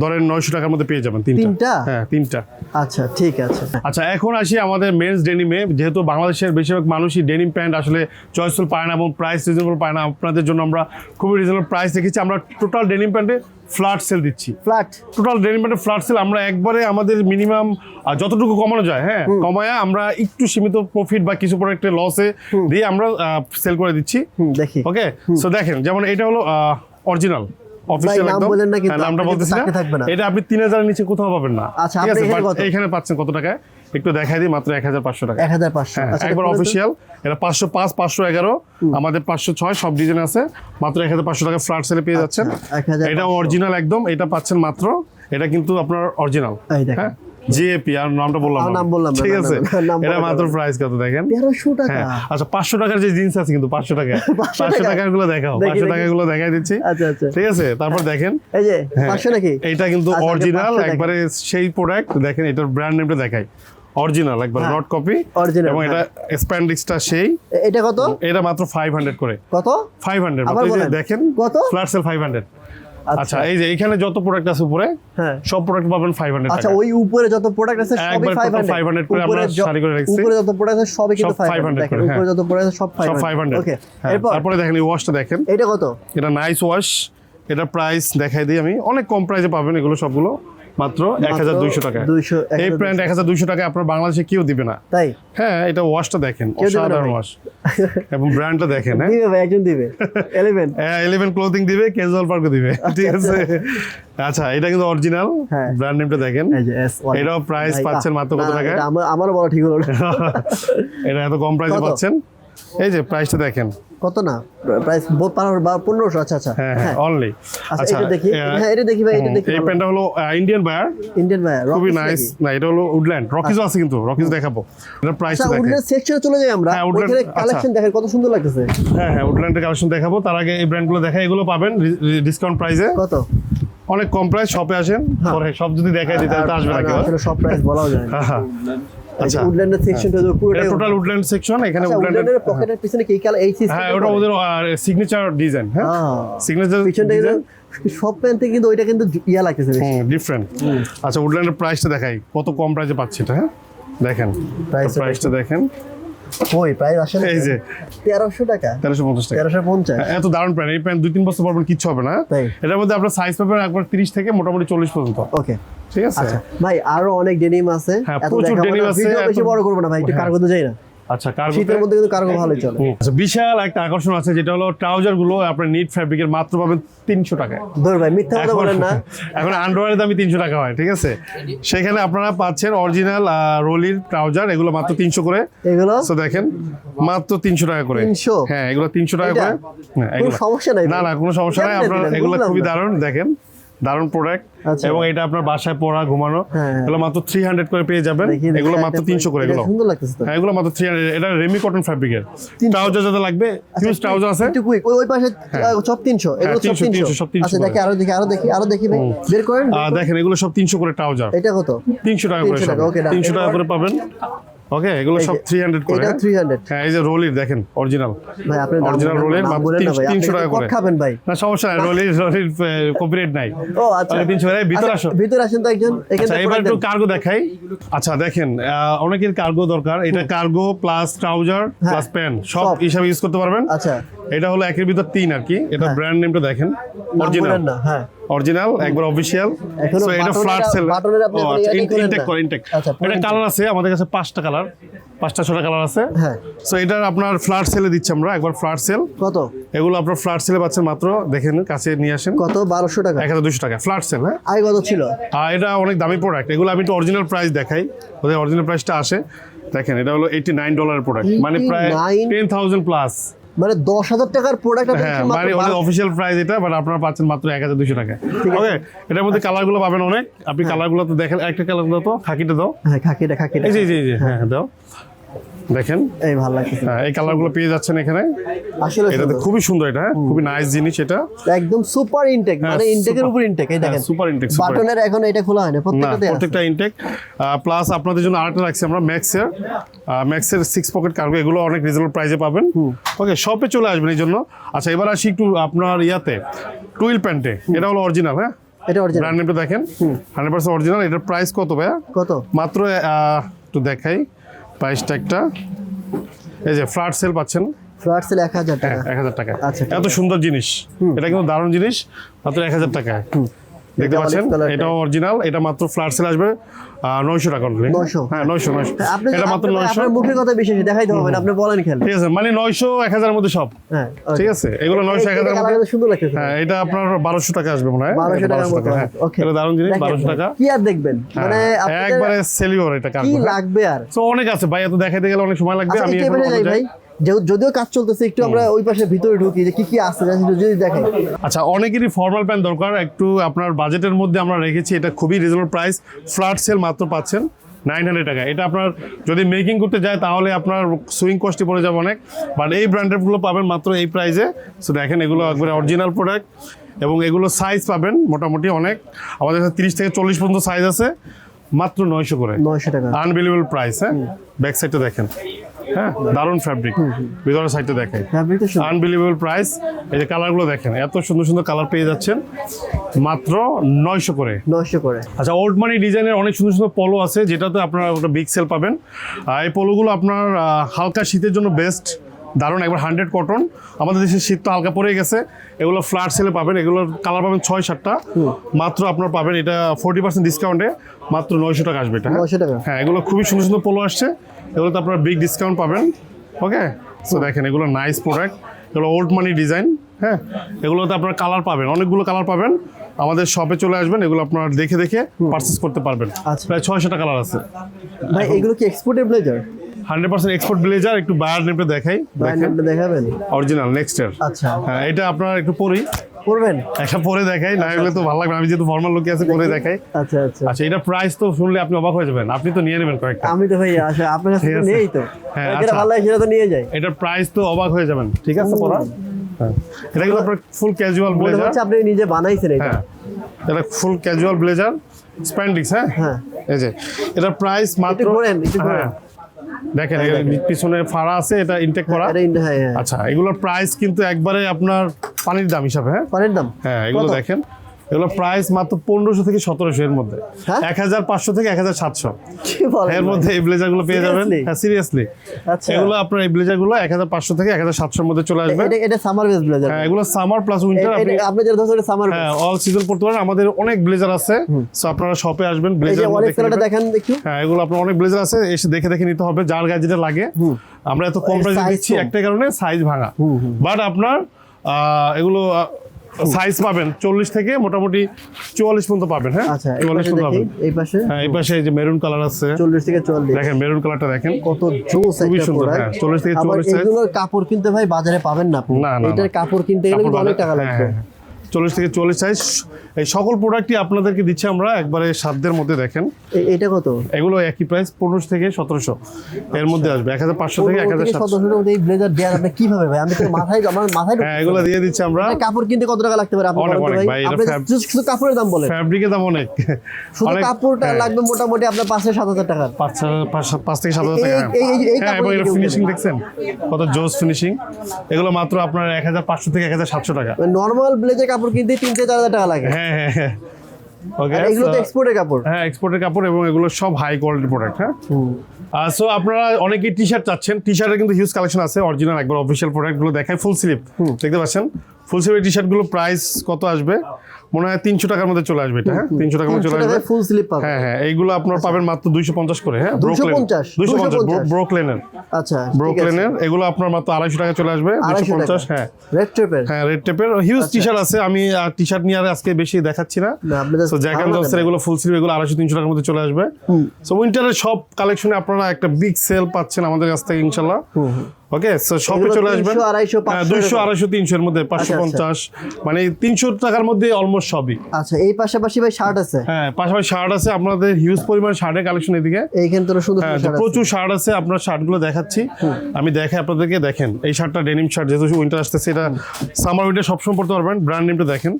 ধরেন নয়শো টাকার মধ্যে পেয়ে যাবেন তিনটা? হ্যাঁ তিনটা। আচ্ছা ঠিক আছে। আচ্ছা এখন আসি আমাদের মেন্স ডেনিমে যেহেতু বাংলাদেশের বেশিরভাগ মানুষই ডেনিম প্যান্ট আসলে চয়েসফুল পায় না এবং প্রাইস রিজনেবল পায় না আপনাদের জন্য আমরা খুবই রিজনেবল প্রাইস রেখেছি। আমরা টোটাল ডেনিম প্যান্টে ফ্ল্যাট সেল দিচ্ছি। ফ্ল্যাট টোটাল ডেনিম প্যান্টে ফ্ল্যাট সেল আমরা একবারে আমাদের মিনিমাম যতটুকু কমানো যায় হ্যাঁ কমায় আমরা একটু সীমিত প্রফিট বা কিছু প্রোডাক্টের লসে দিয়ে আমরা সেল করে দিচ্ছি। দেখি। ওকে সো দেখেন যেমন এটা হলো অরিজিনাল অফিসিয়াল একদম। বললেন না কিন্তু, হ্যাঁ, নামটা বলতেছি না। এটা আপনি তিন হাজারের নিচে কোথাও পাবেন না। আচ্ছা, আপনি এখানে but কত? এখানে পাচ্ছেন কত টাকায়? একটু দেখাই দিই মাত্র টাকা পাঁচশো হ্যাঁ আচ্ছা একবার এটা বলুন তো। অফিসিয়াল এটা পাঁচশো পাঁচ পাঁচশো এগারো। আমাদের পাঁচশো ছয় সব ডিজাইন আছে। মাত্র এক হাজার পাঁচশো টাকা ফ্ল্যাট সেলে পেয়ে যাচ্ছেন। আচ্ছা, 1500 এটা অরিজিনাল একদম এটা পাচ্ছেন মাত্র। এটা কিন্তু আপনার অরিজিনাল হ্যাঁ? জিএপি আর নামটা বললাম নাম বললাম ঠিক আছে। এটা মাত্র প্রাইস কত দেখেন? তেরোশো টাকা। হ্যাঁ আচ্ছা পাঁচশো টাকার যে জিন্স আছে কিন্তু পাঁচশো টাকা। 500 টাকা? টাকারগুলো দেখাও দেখি, পাঁচশো দেখি। টাকা গুলো দেখাই দিচ্ছি। আচ্ছা আচ্ছা। ঠিক আছে তারপর দেখেন। এই যে হ্যাঁ, পাঁচশো নাকি? এটা কিন্তু আচ্ছা, অরিজিনাল 500 একবারে সেই প্রোডাক্ট দেখেন এটার ব্র্যান্ড নেমটা দেখাই। অরিজিনাল একবার হ্যাঁ, নট কপি এবং এটা হ্যাঁ। স্প্যান্ডিক্সটা সেই। এটা কত? এটা মাত্র ফাইভ হান্ড্রেড করে। কত? ফাইভ হান্ড্রেড আবার বলেন। দেখেন কত? ফ্ল্যাট সেল ফাইভ হান্ড্রেড আচ্ছা। এই যে এখানে যত প্রোডাক্ট আছে উপরে হ্যাঁ। সব প্রোডাক্ট পাবেন ফাইভ হান্ড্রেড আচ্ছা ওই উপরে যত প্রোডাক্ট আছে সবই একবার ফাইভ total 500 করে আমরা সারি করে রাখছি। উপরে যত প্রোডাক্ট আছে সবই কিন্তু ফাইভ 500 দেখেন উপরে হ্যাঁ। যত প্রোডাক্ট আছে সব ফাইভ সব ফাইভ হান্ড্রেড ওকে এরপর? তারপরে দেখেন এই ওয়াশটা দেখেন। এটা কত? এটা নাইস ওয়াশ এটা প্রাইস দেখাই দিই আমি। অনেক কম প্রাইসে পাবেন এগুলো সবগুলো। মাত্র এক হাজার দুইশো টাকা এই ব্র্যান্ড এক হাজার দুইশো টাকা আপনার বাংলাদেশে কেউ দিবে না। তাই? হ্যাঁ এটা ওয়াশটা দেখেন অসাধারণ। ওয়াশ এবং ব্র্যান্ডটা দেখেন হ্যাঁ? দিবে ভাই একজন দিবে। এলেভেন ইলেভেন ক্লোথিং দিবে ক্যাজুয়াল পার্কও দিবে ঠিক আছে? আচ্ছা। এটা কিন্তু অরিজিনাল হ্যাঁ। ব্র্যান্ড নেমটা দেখেন। এটাও price পাচ্ছেন মাত্র কত? আমার আমারও বলা ঠিক হলো এটা এত কম প্রাইসে পাচ্ছেন? এই যে প্রাইসটা দেখেন। কত না? প্রাইস পনেরোশো আচ্ছা আচ্ছা। হ্যাঁ হ্যাঁ অনলি আচ্ছা এটা দেখি। হ্যাঁ এটা দেখি ভাই এটা দেখি এই প্যান্টটা হলো ইন্ডিয়ান বায়ার ইন্ডিয়ান ভাই খুবই নাইস না এটা হলো উডল্যান্ড রকিজও আছে কিন্তু রকিজ দেখাবো। এটার প্রাইসটা আচ্ছা দেখেন। উডল্যান্ড সেকশনে চলে যাই আমরা। হ্যাঁ, ওখানে আচ্ছা। কালেকশন দেখেন কত সুন্দর লাগতেছে। হ্যাঁ হ্যাঁ উডল্যান্ডের কালেকশন দেখাবো। তার আগে এই ব্র্যান্ডগুলো দেখা এগুলো পাবেন ডিসকাউন্ট প্রাইসে কত? অনেক কম প্রাইস শপে আসেন পরে সব যদি দেখাই দিতে আসবে না কেউ সব প্রাইস বলাও যায় না। হ্যাঁ, হ্যাঁ। আচ্ছা। উডল্যান্ডের সেকশনটা পুরোটাই টোটাল উডল্যান্ড সেকশন এখানে আচ্ছা উডল্যান্ডের উডল্যান্ডের পকেটের পিছনে কি কালার এই সিস্টেম হ্যাঁ ওটা ওদের সিগনেচার ডিজাইন হ্যাঁ। সিগনেচার পিছনটা কিন্তু সব প্যান্ট থেকে কিন্তু ওইটা কিন্তু ইয়া লাগতেছে ডিফারেন্ট আচ্ছা উডল্যান্ডের প্রাইসটা দেখাই। কত কম প্রাইসে পাচ্ছি এটা হ্যাঁ? দেখেন প্রাইসটা দেখেন। ওই প্রাইস আসলে এই যে। তেরোশো টাকা। তেরোশো পঞ্চাশ টাকা। তেরোশো পঞ্চাশ। এত দারুণ প্যান্ট। এই প্যান্ট দুই তিন বছর পরবেন কিচ্ছু হবে না? তাই? এটার মধ্যে আপনার সাইজ পাবেন একবার তিরিশ থেকে মোটামুটি চল্লিশ পর্যন্ত। ওকে। ঠিক আছে? আচ্ছা। ভাই আরও অনেক ডেনিম আছে। হ্যাঁ, প্রচুর আছে, video বেশি বড় করব না ভাই। একটু হ্যাঁ। কার্গো তো যাই না। আচ্ছা কার শীতের মধ্যে কিন্তু কার্গো ভালোই চলে। আচ্ছা বিশাল একটা আকর্ষণ আছে যেটা হলো ট্রাউজারগুলো আপনার নিট ফ্যাব্রিকের মাত্র পাবেন তিনশো টাকায়। ধর ভাই মিথ্যা কথা বলেন না। এখন আন্ডারওয়ারের দামই তিনশো টাকা হয় ঠিক আছে? সেখানে আপনারা পাচ্ছেন অরিজিনাল রোলির ট্রাউজার এগুলো মাত্র তিনশো করে। এগুলো? তো দেখেন মাত্র তিনশো টাকা করে। 300? হ্যাঁ এগুলো তিনশো টাকা করে। হ্যাঁ কোনো এগুলো। সমস্যা নাই না না কোনো সমস্যা নাই আপনার এগুলো খুবই। দারুণ দেখেন। দারুণ প্রোডাক্ট আচ্ছা। এবং এটা আপনার বাসায় পড়া ঘুমানো হ্যাঁ, হ্যাঁ। এগুলো মাত্র থ্রি হান্ড্রেড করে পেয়ে যাবেন। এগুলো মাত্র তিনশো করে এগুলো। হ্যাঁ এগুলো মাত্র থ্রি হান্ড্রেড এটা রেমি কটন ফ্যাব্রিকের 300 ট্রাউজার যাতে লাগবে হিউজ ট্রাউজার আছে। ওই পাশে সব তিনশো এগুলো সব তিনশো সব 300 আচ্ছা দেখি আরও দেখি আরও দেখি আরও দেখি বের করেন। দেখেন এগুলো সব তিনশো করে ট্রাউজার এটা কত? তিনশো টাকা করে 300 টাকা, okay, done. তিনশো টাকা করে পাবেন। ওকে এগুলো সব যে, থ্রি হান্ড্রেড করে এটা থ্রি হান্ড্রেড হ্যাঁ এই যে রোলির দেখেন অরিজিনাল ভাই আপনি বলেন না ভাই 300 টাকা করে। খাবেন ভাই? না সমস্যা নাই রোলির রোলির কপিরাইট নাই। ও আচ্ছা। তাহলে তিনশো টাকা ভিতরে আচ্ছা, আসো। ভিতরে আসেন তো একজন এখান আচ্ছা এবার একটু কার্গো দেখাই। আচ্ছা দেখেন অনেকের কার্গো দরকার। এটা cargo plus trouser plus pant সব সব। হিসাবে ইউজ করতে পারবেন। আচ্ছা। এটা হলো একের ভিতর তিন আর কি। এটা ব্র্যান্ড নেমটা দেখেন অরিজিনাল না হ্যাঁ। অরিজিনাল একবার সো এটা ফ্ল্যাট সেল ইনটেক করে ইনটেক আচ্ছা, এটা কালার আছে আমাদের কাছে পাঁচটা কালার পাঁচটা ছটা কালার আছে। হ্যাঁ। সো এটার আপনার ফ্ল্যাট সেলে দিচ্ছি আমরা একবার ফ্ল্যাট সেল কত? এগুলো আপনার ফ্ল্যাট সেলে পাচ্ছেন মাত্র দেখেন কাছে নিয়ে আসেন। কত? বারোশো টাকা। এক হাজার দুশো টাকা ফ্ল্যাট সেল হ্যাঁ? আগে কত ছিল? আর এটা অনেক দামি প্রোডাক্ট এগুলো আমি একটু অরিজিনাল প্রাইস দেখাই। ওদের অরিজিনাল প্রাইসটা আসে। দেখেন এটা হলো এইটি নাইন ডলারের প্রোডাক্ট মানে প্রায় টেন থাউজেন্ড প্লাস মানে দশ হাজার টাকার প্রোডাক্ট হ্যাঁ মানে ওদের অফিসিয়াল প্রাইস এটা বাট আপনারা পাচ্ছেন মাত্র এক হাজার দুশো টাকা। ওকে এটার মধ্যে কালারগুলো পাবেন অনেক। আপনি কালারগুলো তো দেখেন একটা কালারগুলো তো খাকিটা দাও। হ্যাঁ খাকিটা খাকিটা। জি জি যে হ্যাঁ দাও। দেখেন। এই ভালো লাগছে হ্যাঁ, এই কালারগুলো পেয়ে যাচ্ছেন এখানে। আসলে এটাতে। খুবই সুন্দর এটা হ্যাঁ? খুবই নাইস জিনিস এটা। একদম সুপার ইনটেক হ্যাঁ, মানে ইনটেকের উপর ইনটেক এই দেখেন। হ্যাঁ, super intake, super বাটনের এখন এটা খোলা হয় না প্রত্যেকটাতে প্রত্যেকটা ইনটেক প্লাস আপনাদের জন্য আরেকটা রাখছি আমরা ম্যাক্সের ম্যাক্সের সিক্স পকেট কার্গো এগুলো অনেক রিজনেবল প্রাইসে পাবেন। ওকে শপে চলে আসবেন এই জন্য। আচ্ছা এবার আসি একটু আপনার ইয়াতে টুইল প্যান্টে এটা হলো অরিজিনাল হ্যাঁ? এটা অরিজিনাল ব্র্যান্ড নেমটা দেখেন। হান্ড্রেড পার্সেন্ট অরিজিনাল এটার প্রাইস কত ভাইয়া? কত? মাত্র একটু দেখাই। প্রাইস একটা। এই যে ফ্ল্যাট সেল পাচ্ছেন? ফ্ল্যাট সেল এক হাজার হ্যাঁ টাকা। এক হাজার টাকা। আচ্ছা, এত সুন্দর জিনিস। এটা কিন্তু দারুণ জিনিস। মাত্র এক হাজার টাকায় দেখতে পাচ্ছেন? এটাও অরিজিনাল এটা মাত্র ফ্ল্যাট সেল আসবে। নয়শো টাকা only। 900? হ্যাঁ নয়শো নয়শো। আপনি এটা মাত্র আপনি- নয়শো। আপনার মুখের কথা বিশেষ দেখাইতে হবে না আপনি বলেন খেলে। ঠিক আছে মানে নয়শো এক হাজারের মধ্যে সব। হ্যাঁ ঠিক আছে এগুলো নয়শো এক হাজারের মধ্যে সুন্দর লাগতেছে। হ্যাঁ এটা আপনার বারোশো টাকা আসবে মনে হয়। বারোশো এটা 1200 মতো হ্যাঁ। এটা দারুণ জিনিস বারোশো টাকা। কি আর দেখবেন? হ্যাঁ, মানে একবারে সেলিওর এটা কি লাগবে আর? তো অনেক আছে ভাই এত দেখাইতে গেলে অনেক সময় লাগবে আচ্ছা আমি ভাই। যদিও কাজ চলতেছে একটু আমরা ওই পাশে ভিতরে ঢুকি যে কি কি আছে যদি দেখেন। আচ্ছা অনেকেরই ফর্মাল প্যান্ট দরকার একটু আপনার বাজেটের মধ্যে আমরা রেখেছি এটা খুবই রিজনেবল প্রাইস ফ্ল্যাট সেল মাত্র পাচ্ছেন নাইন হান্ড্রেড টাকা এটা আপনার যদি মেকিং করতে যায় তাহলে আপনার সুইং কস্টে পড়ে যাবে অনেক বাট এই ব্র্যান্ডেরগুলো পাবেন মাত্র এই প্রাইসে সো দেখেন এগুলো একবারে অরিজিনাল প্রোডাক্ট এবং এগুলো সাইজ পাবেন মোটামুটি অনেক। আমাদের কাছে তিরিশ থেকে চল্লিশ পর্যন্ত সাইজ আছে মাত্র নয়শো করে। নয়শো টাকা। আনবিলিভেবল প্রাইস হ্যাঁ? ব্যাক সাইডটা দেখেন। হ্যাঁ দারুণ ফ্যাব্রিক ভিতরের সাইডটা দেখেন। আনবিলিভেবল প্রাইস এই যে কালারগুলো দেখেন এত সুন্দর সুন্দর কালার পেয়ে যাচ্ছেন। মাত্র নয়শো করে। নয়শো করে। আচ্ছা ওল্ড মানি ডিজাইনের অনেক সুন্দর সুন্দর পলো আছে যেটাতে আপনারা একটা বিগ সেল পাবেন। এই পলোগুলো আপনার হালকা শীতের জন্য বেস্ট দারুণ একবার হান্ড্রেড কটন আমাদের দেশে শীত তো হালকা পড়ে গেছে। এগুলো ফ্ল্যাট সেলে পাবেন। এগুলোর কালার পাবেন ছয় সাতটা। মাত্র আপনার পাবেন এটা ফোর্টি পার্সেন্ট ডিসকাউন্টে মাত্র নয়শো টাকা আসবে এটা? নয়শো টাকা। হ্যাঁ এগুলো খুবই সুন্দর সুন্দর পোলো আসছে। এগুলোতে আপনারা বিগ ডিসকাউন্ট পাবেন ওকে সো দেখেন এগুলো নাইস প্রোডাক্ট এগুলো ওল্ড মানি ডিজাইন হ্যাঁ? এগুলোতে আপনারা কালার পাবেন অনেকগুলো কালার পাবেন। আমাদের শপে চলে আসবেন এগুলো আপনারা দেখে দেখে পারচেস করতে পারবেন। আচ্ছা। প্রায় ছয়শোটা কালার আছে। ভাই এগুলো কি এক্সপোর্টের blazer hundred percent export blazer একটু বায়ার নেপে দেখাই দেখাবেন? অরিজিনাল নেক্সট ইয়ার আচ্ছা। হ্যাঁ এটা আপনার একটু পরেই করবেন একটা পরে দেখাই না হলে তো ভালো লাগবে আমি যেহেতু ফর্মাল লোকে আছে পরে দেখাই। আচ্ছা আচ্ছা। আচ্ছা এটা প্রাইস তো শুনলে আপনি অবাক হয়ে যাবেন। আপনি তো নিয়ে নেবেন কয়েকটা। আমি তো ভাই আসলে আপনার কাছে ঠিক তো আছে। নেই তো? হ্যাঁ, যেটা আচ্ছা। ভালো লাগে সেটা তো নিয়ে যাই। এটার প্রাইস তো অবাক হয়ে যাবেন। ঠিক আছে পড়া হ্যাঁ। এটা কিন্তু আপনার ফুল ক্যাজুয়াল ব্লেজার আপনি নিজে বানাইছেন এটা। হ্যাঁ। এটা ফুল ক্যাজুয়াল ব্লেজার স্প্যান্ডিক্স হ্যাঁ? হ্যাঁ। এই যে এটার প্রাইস মাত্র ঘোরেন, একটু ঘোরেন। হ্যাঁ দেখেন। পিছনে ফাড়া আছে এটা ইনটেক করা। হ্যাঁ হ্যাঁ আচ্ছা এগুলোর প্রাইস কিন্তু একবারে আপনার পানির দাম হিসাবে হ্যাঁ? পানির দাম? হ্যাঁ এগুলো দেখেন। এগুলো প্রাইস মাত্র পনেরোশো থেকে সতেরোশো এর মধ্যে। হ্যাঁ? এক হাজার পাঁচশো থেকে এক হাজার সাতশো এর মধ্যে এই ব্লেজারগুলো পেয়ে যাবেন। হ্যাঁ সিরিয়াসলি আচ্ছা। এগুলো আপনার এই ব্লেজারগুলো এক হাজার পাঁচশো থেকে এক হাজার সাতশোর মধ্যে চলে আসবে। এটা সামার বেস ব্লেজার হ্যাঁ এগুলো সামার প্লাস উইন্টার আপনি যেটা ধরছেন সামার হ্যাঁ অল সিজন পড়তে পারেন। আমাদের অনেক ব্লেজার আছে। সো আপনারা শপে আসবেন ব্লেজার অনেক দেখেন একটু। হ্যাঁ এগুলো আপনার অনেক ব্লেজার আছে এসে দেখে দেখে নিতে হবে যার গায়ে যেটা লাগে। আমরা এত কম প্রাইসে দিচ্ছি একটা কারণে সাইজ ভাঙা। বাট আপনার আহ, এগুলো সাইজ পাবেন। চল্লিশ থেকে মোটামুটি চুয়াল্লিশ পর্যন্ত পাবেন হ্যাঁ? আচ্ছা চুয়াল্লিশ পর্যন্ত পাবেন। এই পাশে? হ্যাঁ এই পাশে এই যে মেরুন কালার আছে। চল্লিশ থেকে চুয়াল্লিশ। দেখেন মেরুন কালারটা দেখেন। কত জোস খুবই সুন্দর, হ্যাঁ, 40 থেকে চুয়াল্লিশ এগুলোর কাপড় কিনতে ভাই বাজারে পাবেন না আপনি। না, এটার কাপড় কিনতে গেলে অনেক টাকা হ্যাঁ, লাগবে হ্যাঁ, হ্যাঁ। চল্লিশ থেকে চল্লিশ সাইজ এই সকল প্রোডাক্টই আপনাদেরকে দিচ্ছি আমরা একবারে সাধ্যের মধ্যে দেখেন। এটা কত? এগুলো একই প্রাইস পনেরোশো থেকে সতেরোশো। এর মধ্যে আসবে এক হাজার পাঁচশো থেকে এক হাজার সাতশো এই ব্লেজার দেওয়ার আপনি কীভাবে ভাই? আমি তো মাথায় আমার মাথায় হ্যাঁ এগুলো দিয়ে দিচ্ছি আমরা। কাপড় কিনতে কত টাকা লাগতে পারে অনেক, ভাই? শুধু- কাপড়ের দাম বলেন। ফ্যাব্রিকের দাম অনেক। শুধু কাপড়টা হ্যাঁ, লাগবে মোটামুটি আপনার পাঁচ থেকে সাত হাজার টাকা। পাঁচ থেকে সাত হাজার টাকা। এই হ্যাঁ এবং এটা ফিনিশিং দেখছেন? কত জোস ফিনিশিং এগুলো মাত্র আপনার এক হাজার পাঁচশো থেকে এক হাজার সাতশো টাকা। নর্মাল ব্লেজার কাপড় কিনতে তিন থেকে চার হাজার টাকা লাগে। হ্যাঁ হ্যাঁ হ্যাঁ। ওকে এগুলো তো এক্সপোর্টের কাপড়। হ্যাঁ এক্সপোর্টের কাপড় এবং এগুলো সব হাই কোয়ালিটির প্রোডাক্ট হ্যাঁ? সো আপনারা অনেকে টি শার্ট চাচ্ছেন। টি শার্টের কিন্তু হিউজ কালেকশন আছে অরিজিনাল একবার অফিসিয়াল প্রোডাক্টগুলো দেখায় ফুল স্লিপ দেখতে পাচ্ছেন? ফুল স্লিপের টি শার্টগুলো প্রাইস কত আসবে? মনে হয় তিনশো টাকার মধ্যে চলে আসবে এটা হ্যাঁ? তিনশো টাকার মধ্যে চলে আসবে। ফুল স্লিপ পাবে হ্যাঁ হ্যাঁ এইগুলো আপনার পাবেন মাত্র দুইশো পঞ্চাশ করে হ্যাঁ? 250? দুইশো পঞ্চাশ ব্রোকলেনের আচ্ছা ব্রোকলেনের এগুলো আপনার মাত্র আড়াইশো টাকা চলে আসবে দুইশো পঞ্চাশ হ্যাঁ। রেড টেপের হ্যাঁ রেড টেপের হিউজ টি শার্ট আছে আমি টি শার্ট নিয়ে আর আজকে বেশি দেখাচ্ছি না। just জ্যাক অ্যান্ড এগুলো ফুল স্লিভ এগুলো আড়াইশো তিনশো টাকার মধ্যে চলে আসবে। সো উইন্টারের সব কালেকশনে আপনারা একটা বিগ সেল পাচ্ছেন আমাদের কাছ থেকে ইনশাল্লাহ ওকে সো শপে চলে আসবেন। 300, 250, 500 দুইশো আড়াইশো তিনশো এর মধ্যে পাঁচশো আচ্ছা, আচ্ছা। পঞ্চাশ। মানে তিনশো টাকার মধ্যে অলমোস্ট সবই। আচ্ছা এই পাশাপাশি ভাই শার্ট আছে? হ্যাঁ পাশাপাশি শার্ট আছে আপনাদের হিউজ পরিমাণ শার্টের কালেকশন এদিকে। এইখানে তো সুন্দর হ্যাঁ প্রচুর শার্ট আছে আপনার শার্টগুলো দেখাচ্ছি। আমি দেখাই আপনাদেরকে দেখেন এই শার্টটা ডেনিম শার্ট যেহেতু উইন্টার আসতেছে এটা সামার উইন্টার সবসময় পড়তে পারবেন ব্র্যান্ড নেমটা দেখেন।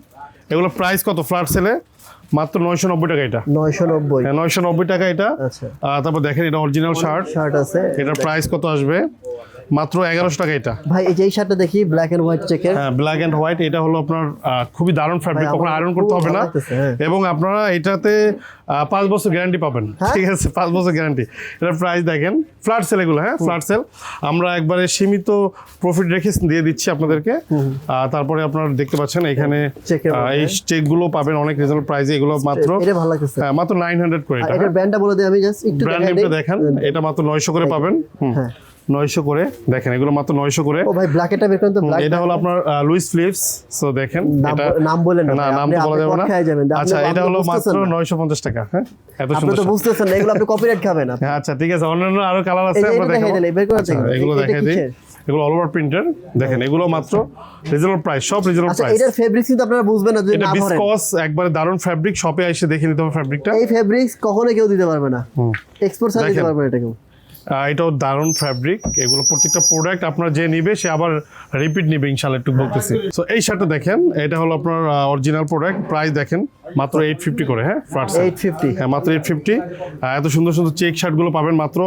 এগুলো প্রাইস কত? ফ্ল্যাট সেলে মাত্র নয়শো নব্বই টাকা এটা। নয়শো নব্বই। হ্যাঁ নয়শো নব্বই টাকা এটা। আচ্ছা। তারপর দেখেন এটা অরিজিনাল শার্ট শার্ট আছে। এটার প্রাইস কত আসবে? মাত্র এগারোশো টাকা এটা। ভাই এই যে এই শার্টটা দেখি ব্ল্যাক এন্ড হোয়াইট চেকের হ্যাঁ ব্ল্যাক অ্যান্ড হোয়াইট এটা হলো আপনার খুবই দারুণ ফ্যাব্রিক কখনো আয়রন করতে হবে না। হ্যাঁ। এবং আপনারা এটাতে পাঁচ বছর গ্যারান্টি পাবেন। হ্যাঁ? ঠিক আছে পাঁচ বছর গ্যারান্টি এটার প্রাইস দেখেন ফ্ল্যাট সেল এগুলো হ্যাঁ ফ্ল্যাট সেল আমরা একবারে সীমিত প্রফিট রেখে দিয়ে দিচ্ছি আপনাদেরকে। তারপরে আপনারা দেখতে পাচ্ছেন এখানে এই। চেকগুলো পাবেন অনেক রিজনেবল প্রাইসে এগুলো মাত্র এটা ভালো লাগতেছে। হ্যাঁ, মাত্র নাইন হান্ড্রেড করে আর এটা ব্র্যান্ডটা বলে দিই আমি জাস্ট একটু ব্র্যান্ড দেখেন এটা মাত্র নয়শো করে পাবেন। হুম। হ্যাঁ। নয়শো করে। দেখেন এগুলো মাত্র নয়শো করে। ও ভাই ব্ল্যাক এটা বের করেন তো ব্ল্যাক এটা হলো আপনার লুইস ফ্লিপস সো দেখেন এটা নাম বলেন না না নাম তো বলা যাবে না। আচ্ছা এটা হলো মাত্র না। নয়শো পঞ্চাশ টাকা হ্যাঁ? এত আপনি তো বুঝতেছেন না এগুলো আপনি কপিরাইট খাবেন আপনি। হ্যাঁ আচ্ছা ঠিক আছে অন্যান্য আরও কালার আছে আমরা দেখাবো। আচ্ছা, এগুলো দেখাই দিই। এগুলো অল ওভার প্রিন্টার দেখেন এগুলো মাত্র রিজনেবল প্রাইস সব রিজনেবল আচ্ছা প্রাইস এটার ফেব্রিক্স কিন্তু আপনারা বুঝবেন না যদি না ভরেন বিসকস একবারে দারুণ ফ্যাব্রিক শপে এসে দেখে নিতে হবে ফ্যাব্রিকটা এই ফেব্রিক্স কখনো কেউ দিতে পারবে না। এক্সপোর্ট সার্ভিস দিতে পারবে না এটা কেউ। এটাও দারুণ ফ্যাব্রিক এগুলো প্রত্যেকটা প্রোডাক্ট আপনার যে নিবে, সে আবার রিপিট নিবে ইনশাল্লাহ একটু বলতেছি। তো এই শার্টটা দেখেন, এটা হলো আপনার অরিজিনাল প্রোডাক্ট প্রাইস দেখেন। মাত্র এইট ফিফটি করে হ্যাঁ? ফ্রাট 850 হ্যাঁ মাত্র এইট ফিফটি এত সুন্দর সুন্দর চেক শার্টগুলো পাবেন মাত্র।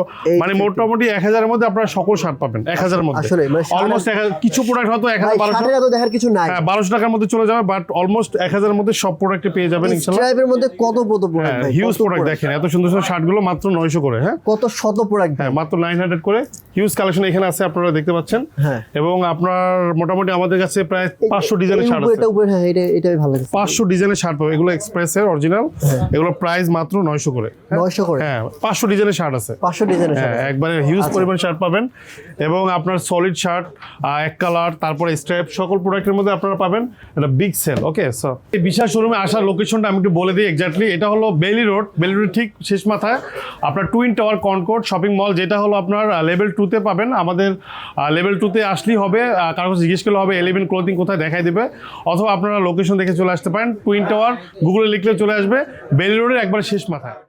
মানে মোটামুটি এক হাজারের মধ্যে আপনারা সকল শার্ট পাবেন এক হাজারের মধ্যে। আসলে, মানে অলমোস্ট কিছু প্রোডাক্ট হয়তো এক হাজার বারোশো দেখার কিছু নাই। হ্যাঁ বারোশো টাকার মধ্যে চলে যাবে বাট অলমোস্ট এক হাজারের মধ্যে সব প্রোডাক্টে পেয়ে যাবেন ইনশাল্লাহ মধ্যে কত কত প্রোডাক্ট হিউজ প্রোডাক্ট দেখেন এত সুন্দর সুন্দর শার্টগুলো মাত্র নয়শো করে হ্যাঁ? কত শত প্রোডাক্ট হ্যাঁ মাত্র নাইন হান্ড্রেড করে। হিউজ কালেকশন এখানে আছে আপনারা দেখতে পাচ্ছেন। হ্যাঁ। এবং আপনার মোটামুটি আমাদের কাছে প্রায় পাঁচশো ডিজাইনের শার্ট আছে। হ্যাঁ পাঁচশো ডিজাইনের শার্ট পাবে এগুলো এক্সপ্রেসের অরিজিনাল এগুলো প্রাইস মাত্র নয়শো করে। হ্যাঁ? 900 করে? হ্যাঁ পাঁচশো ডিজাইনের শার্ট আছে। পাঁচশো ডিজাইনের হ্যাঁ একবারে হিউজ পরিমাণ শার্ট পাবেন। এবং আপনার সলিড শার্ট এক কালার তারপরে স্ট্র্যাপ সকল প্রোডাক্টের মধ্যে আপনারা পাবেন। এটা বিগ সেল ওকে সো এই বিশাল শোরুমে আসার লোকেশনটা আমি একটু বলে দিই এক্স্যাক্টলি এটা হলো বেলি রোড বেলি রোড ঠিক শেষ মাথায়। আপনার twin tower Concord shopping mall যেটা হলো আপনার লেভেল টুতে পাবেন। আমাদের লেভেল টুতে আসলেই হবে। কারও জিজ্ঞেস করলে হবে এলেভেন ক্লোথিং কোথায় দেখাই দেবে? অথবা আপনারা লোকেশন দেখে চলে আসতে পারেন। টুইন টাওয়ার গুগলে লিখলে চলে আসবে বেলি রোডের একবার শেষ মাথায়